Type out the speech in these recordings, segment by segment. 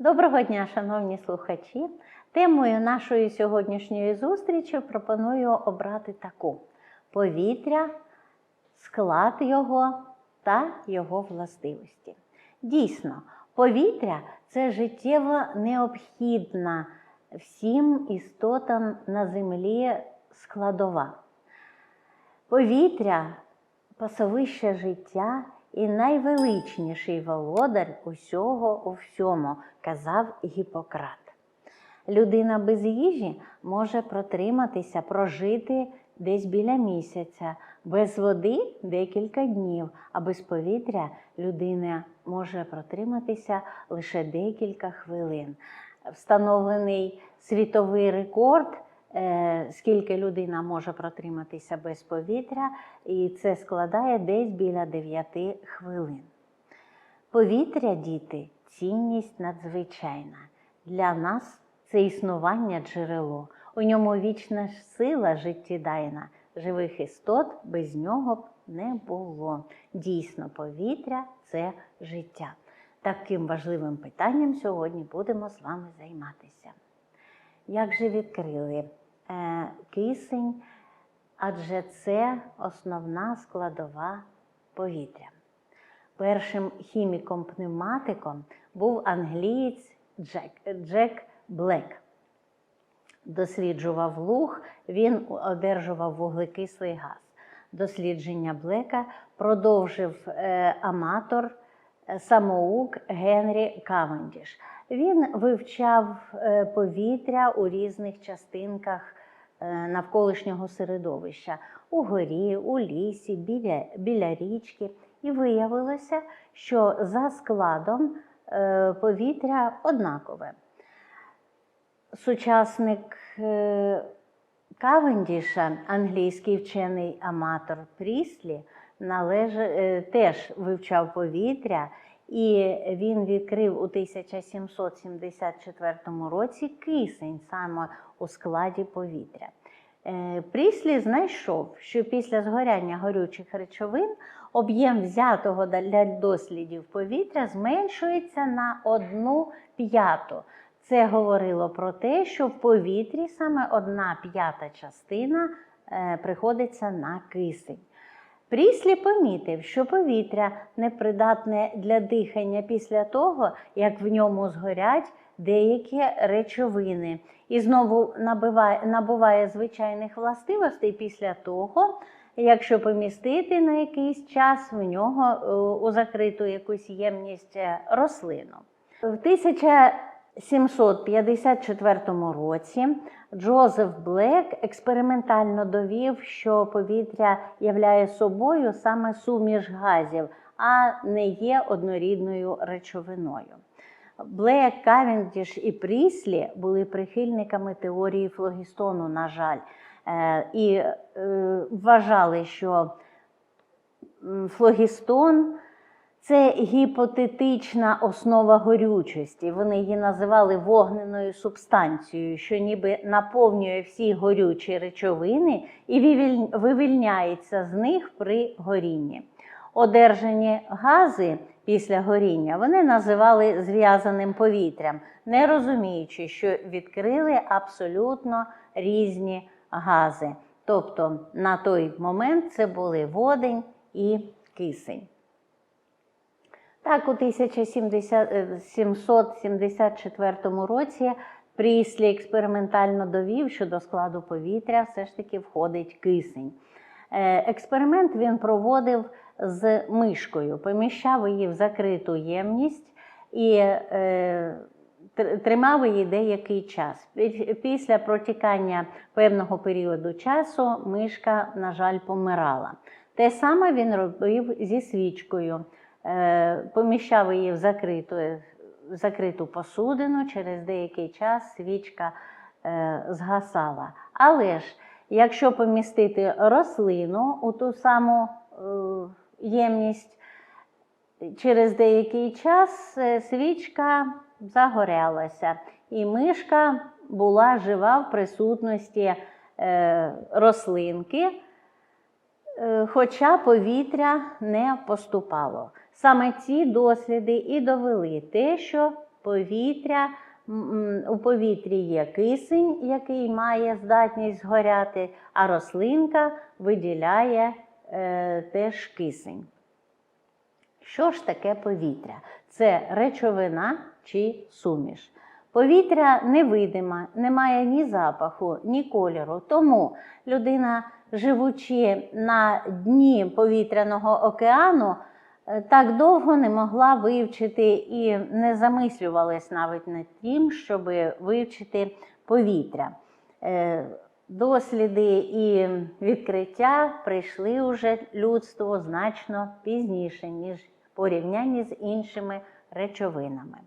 Доброго дня, шановні слухачі! Темою нашої сьогоднішньої зустрічі пропоную обрати таку: повітря, склад його та його властивості. Дійсно, повітря це життєво необхідна всім істотам на землі складова. Повітря пасовище життя і найвеличніший володар усього у всьому, казав Гіппократ. Людина без їжі може протриматися, прожити десь біля місяця, без води декілька днів, а без повітря людина може протриматися лише декілька хвилин. Встановлений світовий рекорд скільки людина може протриматися без повітря, і це складає десь біля 9 хвилин. Повітря, діти, цінність надзвичайна. Для нас це існування джерело. У ньому вічна сила життєдайна. Живих істот без нього б не було. Дійсно, повітря це життя. Таким важливим питанням сьогодні будемо з вами займатися. Як же відкрили е, кисень, адже це основна складова повітря. Першим хіміком-пневматиком був англієць Джек, Джек Блек. Досліджував луг, він одержував вуглекислий газ. Дослідження Блека продовжив е, аматор е, самоук Генрі Кавендіш. Він вивчав е, повітря у різних частинках е, навколишнього середовища у горі, у лісі, біля, біля річки. І виявилося, що за складом е, повітря однакове. Сучасник е, Кавендіша, англійський вчений аматор Пріслі, належ... е, теж вивчав повітря, і він відкрив у 1774 році кисень саме у складі повітря. Е, Пріслі знайшов, що після згоряння горючих речовин об'єм взятого для дослідів повітря зменшується на одну п'яту. Це говорило про те, що в повітрі саме одна п'ята частина е, приходиться на кисень. Пріслі помітив, що повітря непридатне для дихання після того, як в ньому згорять деякі речовини, і знову набиває, набуває звичайних властивостей після того, якщо помістити на якийсь час в нього е, у закриту якусь ємність е, рослину. В 1754 році Джозеф Блек експериментально довів, що повітря являє собою саме суміш газів, а не є однорідною речовиною. Блек, Кавендіш і Пріслі були прихильниками теорії флогістону, на жаль, Е, і е, вважали, що флогістон це гіпотетична основа горючості. Вони її називали вогненою субстанцією, що ніби наповнює всі горючі речовини і вивільняється з них при горінні. Одержані гази після горіння вони називали зв'язаним повітрям, не розуміючи, що відкрили абсолютно різні гази. Тобто на той момент це були водень і кисень. Так, у 1774 році Пріслі експериментально довів, що до складу повітря все ж таки входить кисень. Е, Експеримент він проводив з мишкою, поміщав її в закриту ємність і е, тримав її деякий час. Після протікання певного періоду часу мишка, на жаль, помирала. Те саме він робив зі свічкою. Е, Поміщав її в закриту, в закриту посудину, через деякий час свічка е, згасала. Але ж, якщо помістити рослину у ту саму е, ємність, через деякий час е, свічка загорялася, і мишка була жива в присутності е, рослинки, е, хоча повітря не поступало. Саме ці досліди і довели те, що Повітря, у повітрі є кисень, який має здатність згоряти, а рослинка виділяє е, теж кисень. Що ж таке повітря? Це речовина чи суміш. Повітря невидиме, не має ні запаху, ні кольору. Тому людина, живучи на дні повітряного океану, е, так довго не могла вивчити і не замислювалась навіть над тим, щоб вивчити повітря. Досліди і відкриття прийшли уже людству значно пізніше, ніж в порівнянні з іншими речовинами.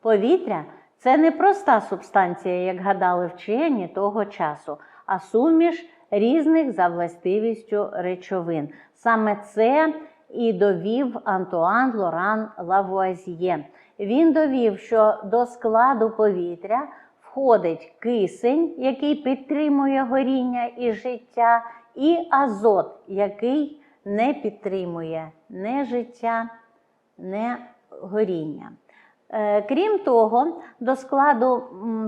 Повітря це не проста субстанція, як гадали вчені того часу, а суміш різних за властивістю речовин. Саме це і довів Антуан Лоран Лавуазьє. Він довів, що до складу повітря входить кисень, який підтримує горіння і життя, і азот, який не підтримує не життя, не горіння. Е, Крім того, до складу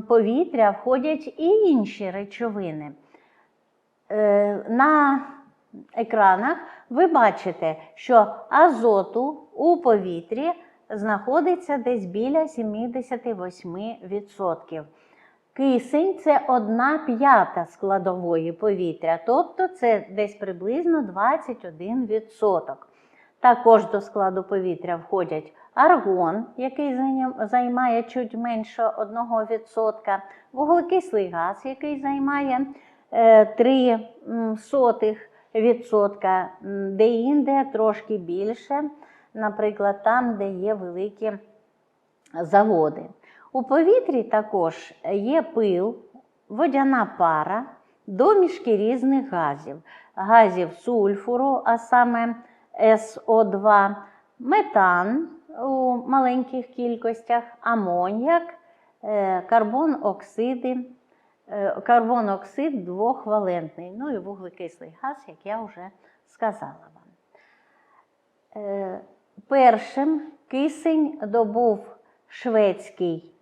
повітря входять і інші речовини. Е, На екранах ви бачите, що азоту у повітрі знаходиться десь біля 78%. Кисень це одна п'ята складової повітря, тобто це десь приблизно 21%. Також до складу повітря входять аргон, який займає чуть менше 1%, вуглекислий газ, який займає 0,03%, де-інде трошки більше, наприклад, там, де є великі заводи. У повітрі також є пил, водяна пара, домішки різних газів, газів сульфуру, а саме СО2, метан у маленьких кількостях, амоніак, е, карбон-оксиди, е, карбон-оксид двохвалентний, ну і вуглекислий газ, як я вже сказала вам. Е, Першим кисень добув шведський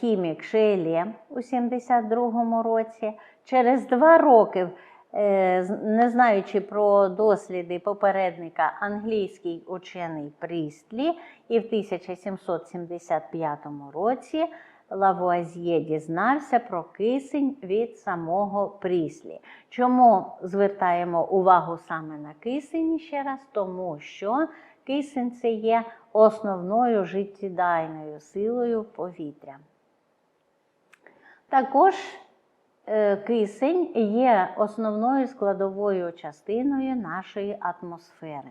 хімік Шейле у 72-му році. Через два роки, е, не знаючи про досліди попередника, англійський учений Прістлі, і в 1775 році Лавуазьє дізнався про кисень від самого Пріслі. Чому звертаємо увагу саме на кисень ще раз? Тому що кисень є основною життєдайною силою повітря. Також е, кисень є основною складовою частиною нашої атмосфери.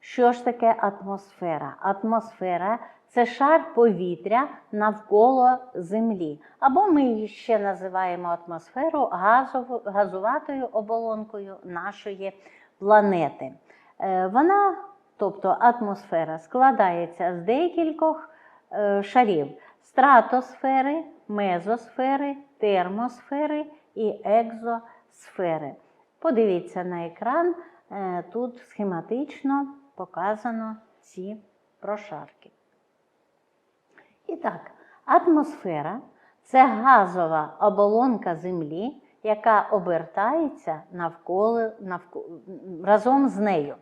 Що ж таке атмосфера? Атмосфера це шар повітря навколо Землі. Або ми її ще називаємо атмосферу газову, газуватою оболонкою нашої планети. Е, Вона, тобто атмосфера, складається з декількох е, шарів: стратосфери, мезосфери, термосфери і екзосфери. Подивіться на екран, е, тут схематично показано ці прошарки. І так, атмосфера це газова оболонка Землі, яка обертається навколо, навколо разом з нею.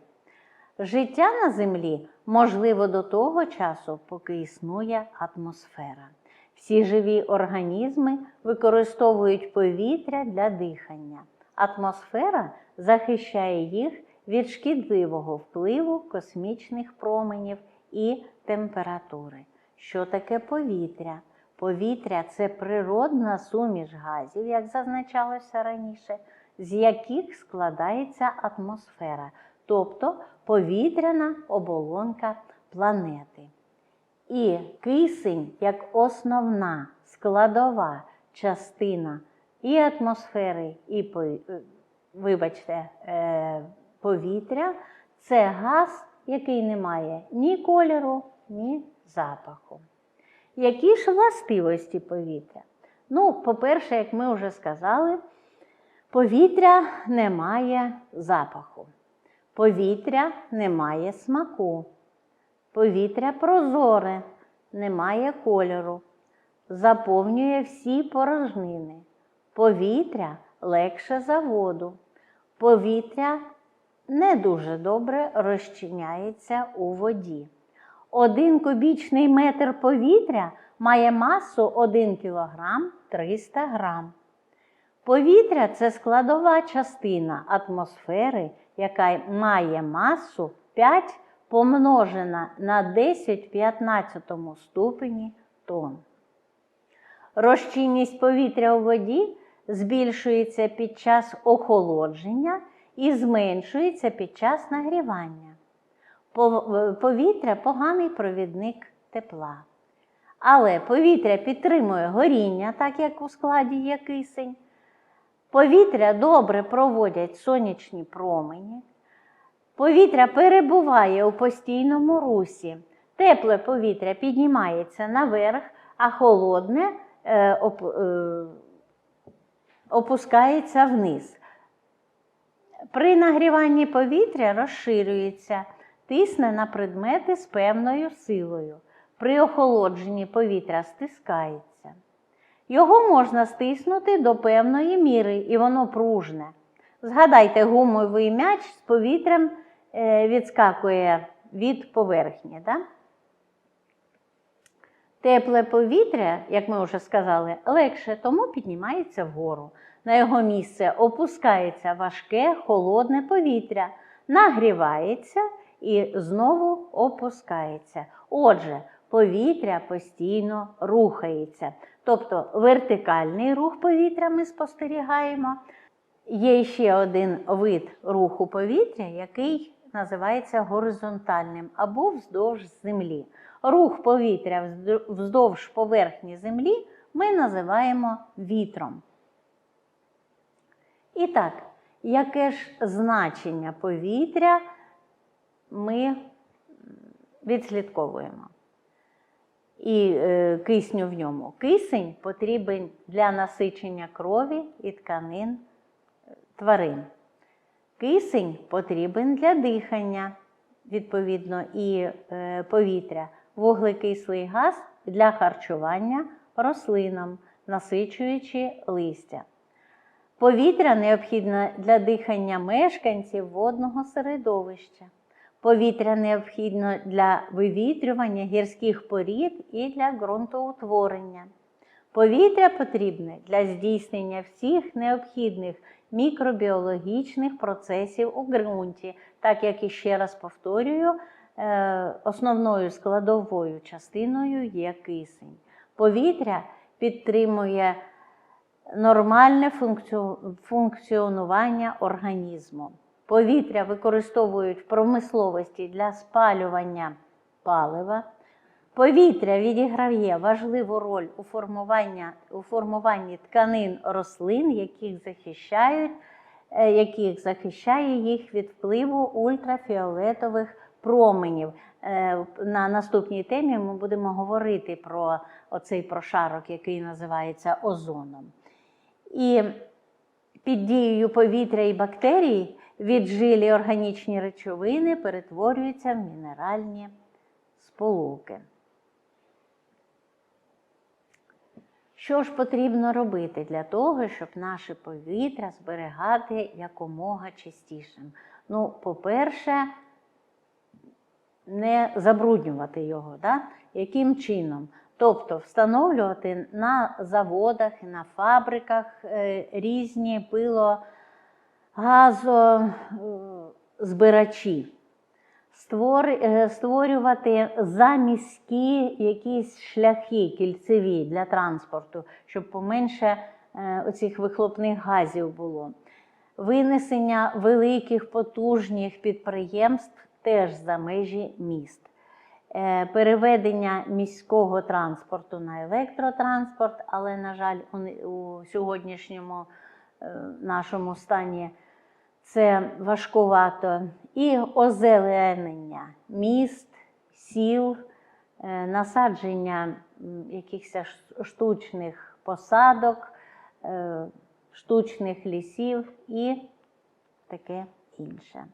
Життя на Землі можливо до того часу, поки існує атмосфера. Всі живі організми використовують повітря для дихання. Атмосфера захищає їх від шкідливого впливу космічних променів і температури. Що таке повітря? Повітря це природна суміш газів, як зазначалося раніше, з яких складається атмосфера, тобто повітряна оболонка планети. І кисень як основна складова частина і атмосфери, і е, вибачте, е, повітря це газ, який не має ні кольору, ні запаху. Які ж властивості повітря? Ну, по-перше, як ми вже сказали, повітря не має запаху, повітря не має смаку, повітря прозоре, немає кольору, заповнює всі порожнини. Повітря легше за воду. Повітря не дуже добре розчиняється у воді. Один кубічний метр повітря має масу 1 кг 300 грам. Повітря це складова частина атмосфери, яка має масу 5 помножена на 10 в 15 ступені тонн. Розчинність повітря у воді збільшується під час охолодження і зменшується під час нагрівання. Повітря поганий провідник тепла. Але повітря підтримує горіння, так як у складі є кисень. Повітря добре проводять сонячні промені. Повітря перебуває у постійному русі. Тепле повітря піднімається наверх, а холодне е, е, опускається вниз. При нагріванні повітря розширюється, тисне на предмети з певною силою. При охолодженні повітря стискається. Його можна стиснути до певної міри, і воно пружне. Згадайте, гумовий м'яч з повітрям е, відскакує від поверхні. Да? Тепле повітря, як ми вже сказали, легше, тому піднімається вгору. На його місце опускається важке холодне повітря, нагрівається і знову опускається. Отже, повітря постійно рухається. Тобто вертикальний рух повітря ми спостерігаємо. Є ще один вид руху повітря, який називається горизонтальним або вздовж землі. Рух повітря вздовж поверхні землі ми називаємо вітром. І так, яке ж значення повітря ми відслідковуємо? І е, кисню в ньому. Кисень потрібен для насичення крові і тканин е, тварин. Кисень потрібен для дихання, відповідно, і е, повітря. Вуглекислий газ для харчування рослинам, насичуючи листя. Повітря необхідне для дихання мешканців водного середовища. Повітря необхідно для вивітрювання гірських порід і для ґрунтоутворення. Повітря потрібне для здійснення всіх необхідних мікробіологічних процесів у ґрунті, так як і ще раз повторюю, е, основною складовою частиною є кисень. Повітря підтримує нормальне функціонування організму. Повітря використовують в промисловості для спалювання палива. Повітря відіграє важливу роль у формуванні, у формуванні тканин рослин, яких захищають, е, яких захищає їх від впливу ультрафіолетових променів. Е, На наступній темі ми будемо говорити про оцей прошарок, який називається озоном. І під дією повітря і бактерій віджилі органічні речовини перетворюються в мінеральні сполуки. Що ж потрібно робити для того, щоб наше повітря зберігати якомога чистішим? Ну, по-перше, не забруднювати його. Да? Яким чином? Тобто встановлювати на заводах і на фабриках е, різні пилогазозбирачі. Створ, е, створювати заміські якісь шляхи кільцеві для транспорту, щоб поменше е, оцих вихлопних газів було. Винесення великих потужних підприємств теж за межі міст. Е, Переведення міського транспорту на електротранспорт, але, на жаль, у, сьогоднішньому нашому стані це важкувато. І озеленення міст, сіл, е, насадження якихось штучних посадок, е, штучних лісів і таке інше.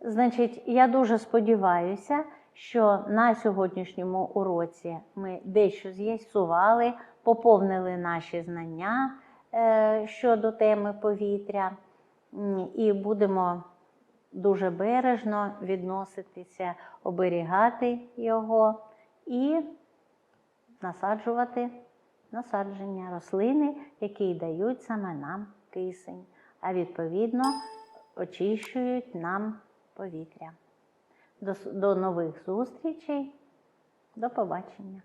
Значить, я дуже сподіваюся, що на сьогоднішньому уроці ми дещо з'ясували, поповнили наші знання е, щодо теми повітря і будемо дуже бережно відноситися, оберігати його і насаджувати насадження рослини, які дають саме нам кисень, а відповідно очищують нам повітря. До, нових зустрічей. До побачення.